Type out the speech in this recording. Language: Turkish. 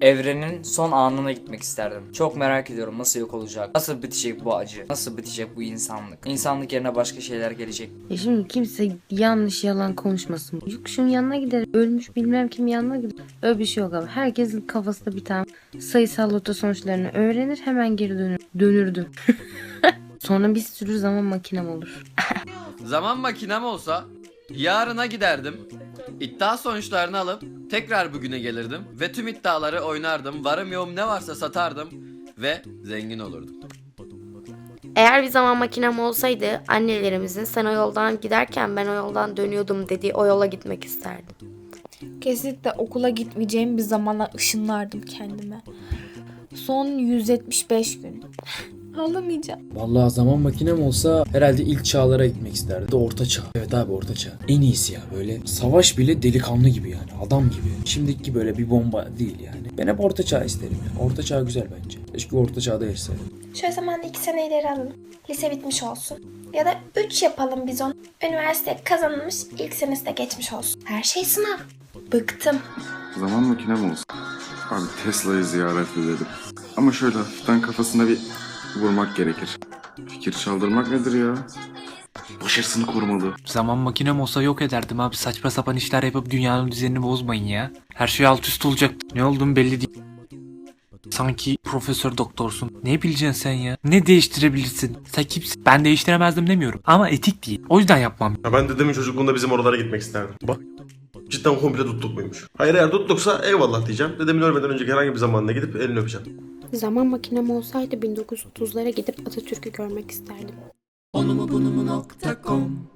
Evrenin son anına gitmek isterdim. Çok merak ediyorum nasıl yok olacak, nasıl bitecek bu acı, nasıl bitecek bu insanlık. İnsanlık yerine başka şeyler gelecek. Ya şimdi kimse yanlış yalan konuşmasın. Yok yanına gider. Ölmüş bilmem kim yanına gider. Öyle bir şey yok abi. Herkesin kafasında bir tane sayısal loto sonuçlarını öğrenir hemen geri dönür. Dönürdü. Sonra bir sürü zaman makinem olur. Zaman makinem olsa yarına giderdim. İddia sonuçlarını alıp tekrar bugüne gelirdim ve tüm iddiaları oynardım. Varım yoğum ne varsa satardım ve zengin olurdum. Eğer bir zaman makinem olsaydı annelerimizin sen o yoldan giderken ben o yoldan dönüyordum dediği o yola gitmek isterdim. Kesinlikle okula gitmeyeceğim bir zamana ışınlardım kendime. Son 175 gün. Ağlamayacağım. Vallahi zaman makinem olsa herhalde ilk çağlara gitmek isterdim. De orta çağ. Evet abi orta çağ. En iyisi ya böyle. Savaş bile delikanlı gibi yani. Adam gibi. Şimdiki gibi böyle bir bomba değil yani. Ben hep orta çağ isterim ya. Orta çağ güzel bence. Keşke orta çağda yaşasaydım. Şöyle zamanda iki sene ileri alalım. Lise bitmiş olsun. Ya da 3 yapalım biz onu. Üniversite kazanılmış ilk senesi de geçmiş olsun. Her şey sınav. Bıktım. Zaman makinem olsun. Abi Tesla'yı ziyaret edelim. Ama şöyle hafiften kafasına bir vurmak gerekir. Fikir çaldırmak nedir ya? Başarısını korumalı. Zaman makinem olsa yok ederdim abi. Saçma sapan işler yapıp dünyanın düzenini bozmayın ya. Her şey alt üst olacak. Ne olduğum belli değil. Sanki profesör doktorsun. Ne bileceksin sen ya? Ne değiştirebilirsin? Sen kimsin? Ben değiştiremezdim demiyorum. Ama etik değil. O yüzden yapmam. Ya ben dedemin çocukluğunda bizim oralara gitmek isterdim. Bak cidden komple tutluk muymuş? Hayır eğer tutluksa eyvallah diyeceğim. Dedemin ölmeden önceki herhangi bir zamanına gidip elini öpeceğim. Zaman makinem olsaydı 1930'lara gidip Atatürk'ü görmek isterdim. Onumu bunumu nokta com